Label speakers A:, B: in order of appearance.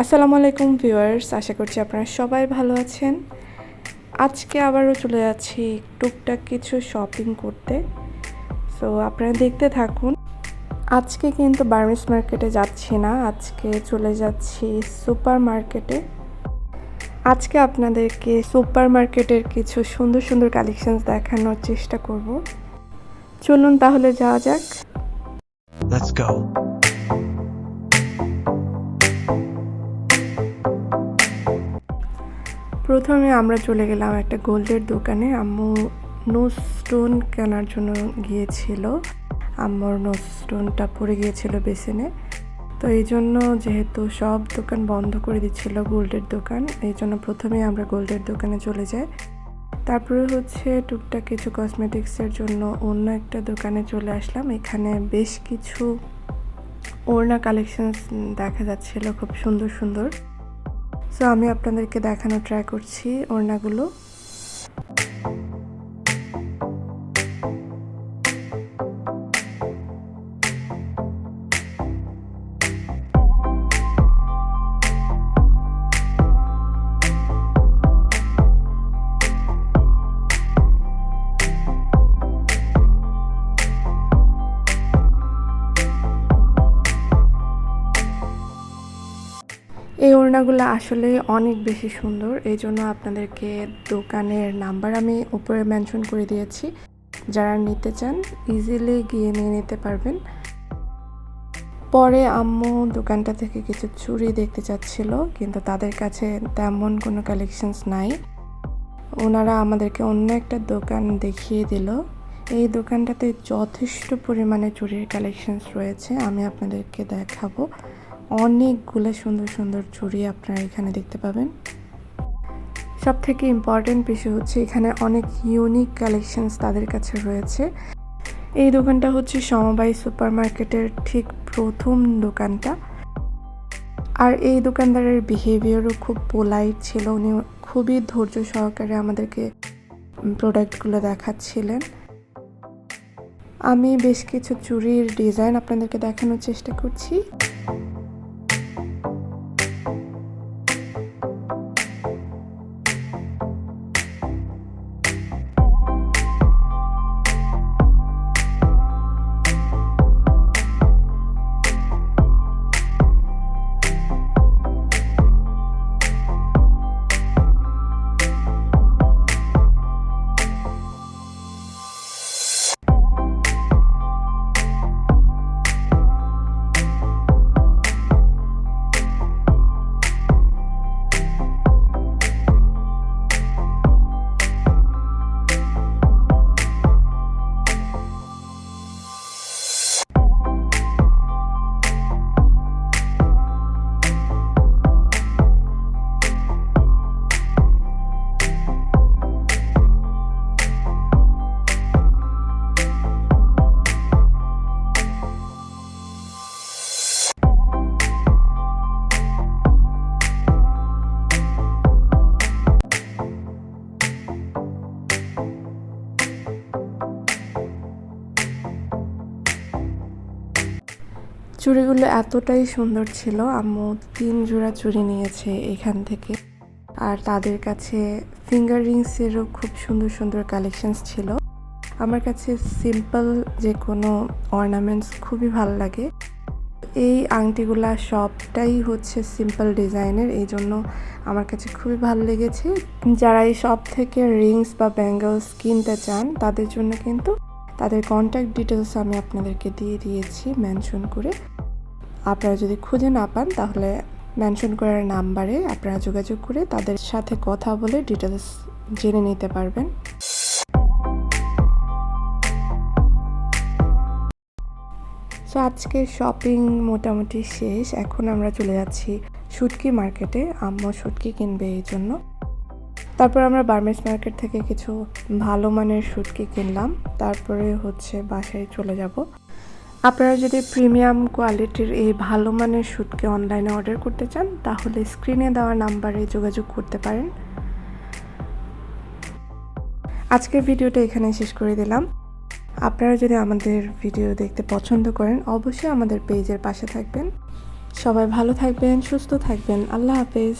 A: আসসালামু আলাইকুম ভিউয়ার্স, আশা করছি আপনারা সবাই ভালো আছেন। আজকে আবারও চলে যাচ্ছি টুকটাক কিছু শপিং করতে। সো আপনারা দেখতে থাকুন। আজকে কিন্তু বার্মিস মার্কেটে যাচ্ছি না, আজকে চলে যাচ্ছি সুপার মার্কেটে আজকে আপনাদেরকে সুপার মার্কেটের কিছু সুন্দর সুন্দর কালেকশনস দেখানোর চেষ্টা করব। চলুন তাহলে যাওয়া যাক।
B: Let's go.
A: প্রথমে আমরা চলে গেলাম একটা গোল্ডের দোকানে। আম্মু নোজ স্টোন কেনার জন্য গিয়েছিল। আম্মুর নোজ স্টোনটা পড়ে গিয়েছিল বেসিনে। তো এই জন্য যেহেতু সব দোকান বন্ধ করে দিচ্ছিল গোল্ডের দোকান, এই জন্য প্রথমে আমরা গোল্ডের দোকানে চলে যাই। তারপরে হচ্ছে টুকটাক কিছু কসমেটিক্সের জন্য অন্য একটা দোকানে চলে আসলাম। এখানে বেশ কিছু ওড়না কালেকশনস দেখা যাচ্ছিল খুব সুন্দর সুন্দর। সো আমি আপনাদেরকে দেখানো ট্রাই করছি ওড়নাগুলো। এই ওড়নাগুলো আসলে অনেক বেশি সুন্দর। এই জন্য আপনাদেরকে দোকানের নাম্বার আমি উপরে মেনশন করে দিয়েছি। যারা নিতে চান ইজিলি গিয়ে নিয়ে নিতে পারবেন। পরে আম্মু দোকানটা থেকে কিছু চুড়ি দেখতে চাচ্ছিল, কিন্তু তাদের কাছে তেমন কোনো কালেকশনস নাই। ওনারা আমাদেরকে অন্য একটা দোকান দেখিয়ে দিল। এই দোকানটাতে যথেষ্ট পরিমাণে চুড়ির কালেকশনস রয়েছে, আমি আপনাদেরকে দেখাবো। অনেকগুলো সুন্দর সুন্দর চুড়ি আপনারা এখানে দেখতে পাবেন। সব থেকে ইম্পর্টেন্ট বিষয় হচ্ছে এখানে অনেক ইউনিক কালেকশনস তাদের কাছে রয়েছে। এই দোকানটা হচ্ছে সমবায় সুপার মার্কেটের ঠিক প্রথম দোকানটা। আর এই দোকানদারের বিহেভিয়ারও খুব পোলাইট ছিল। উনি খুবই ধৈর্য সহকারে আমাদেরকে প্রোডাক্টগুলো দেখাচ্ছিলেন। আমি বেশ কিছু চুড়ির ডিজাইন আপনাদেরকে দেখানোর চেষ্টা করছি। চুড়িগুলো এতটাই সুন্দর ছিল, আম্মু তিন জোড়া চুড়ি নিয়েছে এখান থেকে। আর তাদের কাছে ফিঙ্গার রিংসেরও খুব সুন্দর সুন্দর কালেকশনস ছিল। আমার কাছে সিম্পল যে কোনো অর্নামেন্টস খুবই ভালো লাগে। এই আংটিগুলা সবটাই হচ্ছে সিম্পল ডিজাইনের এই জন্য আমার কাছে খুবই ভালো লেগেছে। যারা এই সব থেকে রিংস বা ব্যাঙ্গলস কিনতে চান, তাদের জন্য কিন্তু তাদের কন্ট্যাক্ট ডিটেলস আমি আপনাদেরকে দিয়ে দিয়েছি মেনশন করে। আপনারা যদি খুঁজে না পান, তাহলে মেনশন করার নাম্বারে আপনারা যোগাযোগ করে তাদের সাথে কথা বলে ডিটেলস জেনে নিতে পারবেন। সো আজকে শপিং মোটামুটি শেষ। এখন আমরা চলে যাচ্ছি শুটকি মার্কেটে আম্মু শুটকি কিনবে এই জন্য। তারপর আমরা বার্মেস মার্কেট থেকে কিছু ভালো মানের শুটকি কিনলাম। তারপরে হচ্ছে বাসায় চলে যাব। আপনারা যদি প্রিমিয়াম কোয়ালিটির এই ভালো মানের শুটকি অনলাইনে অর্ডার করতে চান, তাহলে স্ক্রিনে দেওয়া নাম্বারে যোগাযোগ করতে পারেন। আজকের ভিডিওটা এখানে শেষ করে দিলাম। আপনারা যদি আমাদের ভিডিও দেখতে পছন্দ করেন, অবশ্যই আমাদের পেজের পাশে থাকবেন। সবাই ভালো থাকবেন, সুস্থ থাকবেন। আল্লাহ হাফেজ।